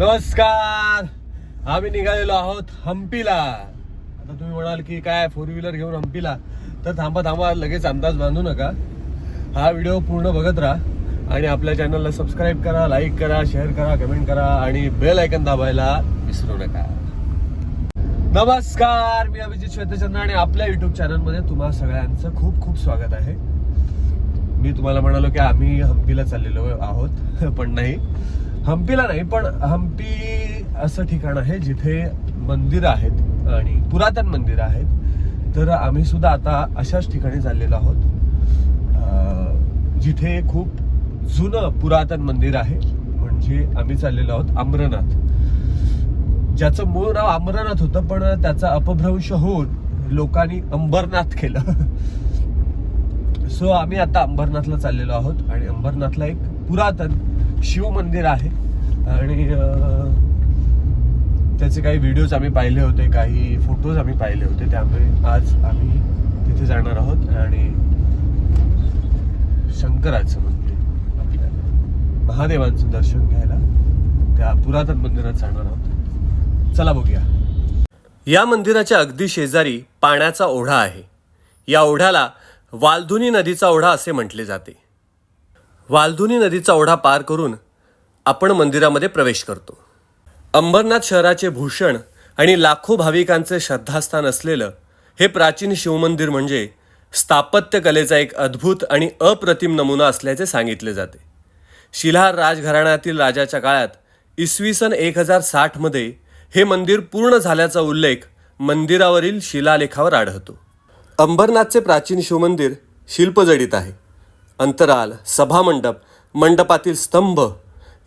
नमस्कार. आम्ही निघालेलो आहोत हम्पीला आता तुम्ही म्हणाल की काय फोर व्हीलर घेऊन हम्पीला तर थांबा थांबा लगेच अंदाज बांधू नका. हा व्हिडिओ पूर्ण बघत राहा आणि आपल्या चॅनलला सबस्क्राईब करा लाईक करा शेअर करा कमेंट करा आणि बेल आयकन दाबायला विसरू नका. नमस्कार मी अभिजित श्वेतचंद्र आणि आपल्या युट्यूब चॅनलमध्ये तुम्हा सगळ्यांचं खूप खूप स्वागत आहे. मी तुम्हाला म्हणालो की आम्ही हम्पीला चाललेलो आहोत पण नाही. हम्पीला नाही पण हम्पी असं ठिकाण आहे जिथे मंदिर आहेत आणि पुरातन मंदिर आहेत. तर आम्ही सुद्धा आता अशाच ठिकाणी चाललेलो आहोत. जिथे खूप जुनं पुरातन मंदिर आहे म्हणजे आम्ही चाललेलो आहोत अमरनाथ ज्याचं मूळ नाव अमरनाथ होतं पण त्याचा अपभ्रंश होऊन लोकांनी अंबरनाथ केलं. सो आम्ही आता अंबरनाथला चाललेलो आहोत आणि अंबरनाथला एक पुरातन शिव मंदिर आहे. आणि त्याचे काही व्हिडिओज आम्ही पाहिले होते काही फोटोज आम्ही पाहिले होते. त्यामुळे आज आम्ही तिथे जाणार आहोत आणि शंकराचं मंदिर आपल्या महादेवांचं दर्शन घ्यायला त्या पुरातन मंदिरात जाणार आहोत. चला बघूया. या मंदिराच्या अगदी शेजारी पाण्याचा ओढा आहे. या ओढ्याला वालधुनी नदीचा ओढा असे म्हटले जाते. वालधुनी नदीचा ओढा पार करून आपण मंदिरामध्ये प्रवेश करतो. अंबरनाथ शहराचे भूषण आणि लाखो भाविकांचे श्रद्धास्थान असलेलं हे प्राचीन शिवमंदिर म्हणजे स्थापत्यकलेचा एक अद्भुत आणि अप्रतिम नमुना असल्याचे सांगितले जाते. शिलाहार राजघराण्यातील राजाच्या काळात इसवी सन एक हजार साठमध्ये हे मंदिर पूर्ण झाल्याचा उल्लेख मंदिरावरील शिलालेखावर आढळतो. अंबरनाथचे प्राचीन शिवमंदिर शिल्पजडित आहे. अंतराल सभामंडप मंडपातील स्तंभ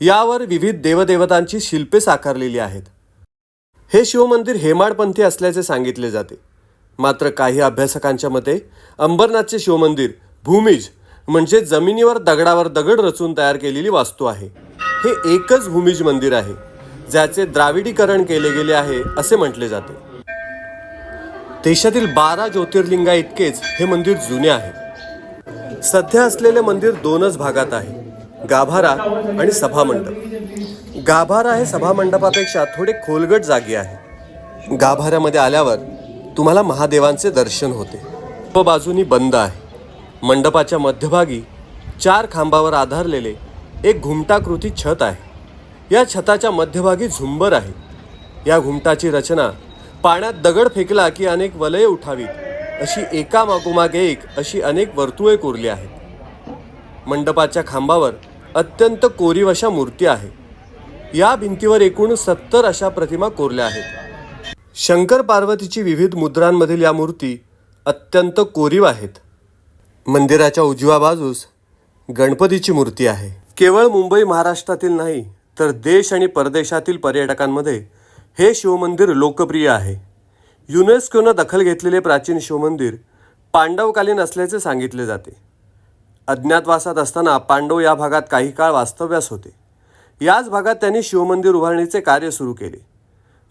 यावर विविध देवदेवतांची शिल्पे साकारलेली आहेत. हे शिवमंदिर हेमाडपंथी असल्याचे सांगितले जाते. मात्र काही अभ्यासकांच्या मते अंबरनाथचे शिवमंदिर भूमिज म्हणजे जमिनीवर दगडावर दगड रचून तयार केलेली वास्तू आहे. हे एकच भूमिज मंदिर आहे ज्याचे द्राविडीकरण केले गेले आहे असे म्हटले जाते. देशातील बारा ज्योतिर्लिंगा इतकेच हे मंदिर जुने आहे. सध्या असलेले मंदिर दोनच भागात आहे गाभारा आणि सभामंडप. गाभारा हे सभामंडपापेक्षा थोडे खोलगट जागी आहे. गाभाऱ्यामध्ये आल्यावर तुम्हाला महादेवांचे दर्शन होते. व बाजूनी बंद आहे. मंडपाच्या मध्यभागी चार खांबावर आधारलेले एक घुमटाकृती छत आहे. या छताच्या मध्यभागी झुंबर आहे. या घुमटाची रचना पाण्यात दगड फेकला की अनेक वलये उठावीत. अशी एका मागोमाग एक अशी अनेक वर्तुळे कोरली आहेत. मंडपाच्या खांबावर अत्यंत कोरीव अशा मूर्ती आहे या भिंतीवर एकूण सत्तर अशा प्रतिमा कोरल्या आहेत. शंकर पार्वतीची विविध मुद्रांमधील या मूर्ती अत्यंत कोरीव आहेत. मंदिराच्या उजव्या बाजूस गणपतीची मूर्ती आहे. केवळ मुंबई महाराष्ट्रातील नाही तर देश आणि परदेशातील पर्यटकांमध्ये हे शिवमंदिर लोकप्रिय आहे. युनेस्कोनं दखल घेतलेले प्राचीन शिवमंदिर पांडवकालीन असल्याचे सांगितले जाते. अज्ञातवासात असताना पांडव या भागात काही काळ वास्तव्यास होते. याच भागात त्यांनी शिवमंदिर उभारणीचे कार्य सुरू केले.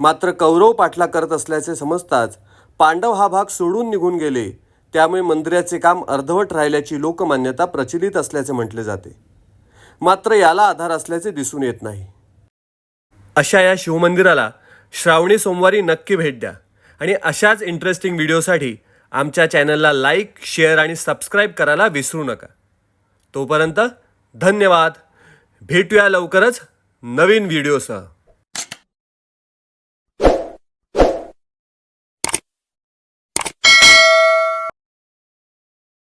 मात्र कौरव पाठला करत असल्याचे समजताच पांडव हा भाग सोडून निघून गेले. त्यामुळे मंदिराचे काम अर्धवट राहिल्याची लोकमान्यता प्रचलित असल्याचे म्हटले जाते. मात्र याला आधार असल्याचे दिसून येत नाही. अशा या शिवमंदिराला श्रावणी सोमवारी नक्की भेट द्या. आणि अशाच इंटरेस्टिंग व्हिडिओसाठी आमच्या चॅनलला लाईक शेअर आणि सबस्क्राईब करायला विसरू नका. तोपर्यंत धन्यवाद. भेटूया लवकरच नवीन व्हिडिओसह